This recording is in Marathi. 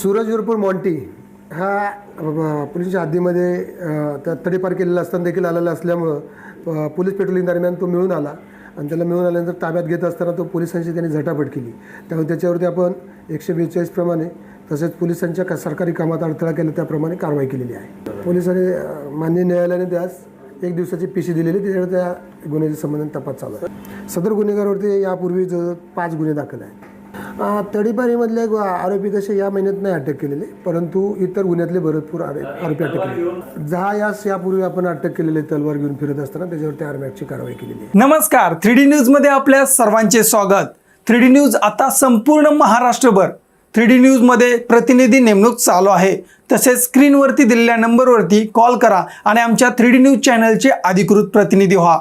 सूरज उर्फ मॉन्टी हा पोलिसच्या हद्दीमध्ये त्या तडीपार केलेला असताना देखील आलेला असल्यामुळं पोलीस पेट्रोलिंग दरम्यान तो मिळून आला. आणि त्याला मिळून आल्यानंतर ताब्यात घेत असताना तो पोलिसांशी त्यांनी झटापट केली. त्यामुळे त्याच्यावरती आपण एकशे बेचाळीस प्रमाणे तसेच पोलिसांच्या का सरकारी कामात अडथळा केला त्याप्रमाणे कारवाई केलेली आहे. पोलिसांनी माननीय न्यायालयाने त्यास एक दिवसाची पिशी दिलेली त्याच्यावर त्या गुन्ह्याच्या संबंधाने तपास चालू आहे. सदर गुन्हेगारवरती यापूर्वी जवळ पाच गुन्हे दाखल आहेत. तडीपारीमधले आरोपी कसे या महिन्यात नाही अटक केलेले परंतु इतर गुन्ह्यातले भरपूर आरो- आरोपी अटक केले दहा यास यापूर्वी आपण अटक केलेले तलवार घेऊन फिरत असताना त्याच्यावरती आरमॅकची कारवाई केलेली नमस्कार थ्री डी न्यूजमध्ये आपल्या सर्वांचे स्वागत. थ्री डी न्यूज आता संपूर्ण महाराष्ट्रभर. थ्री डी न्यूजमध्ये प्रतिनिधी नेमणूक चालू आहे. तसेच स्क्रीनवरती दिलेल्या नंबरवरती कॉल करा आणि आमच्या थ्री डी न्यूज चॅनलचे अधिकृत प्रतिनिधी व्हा.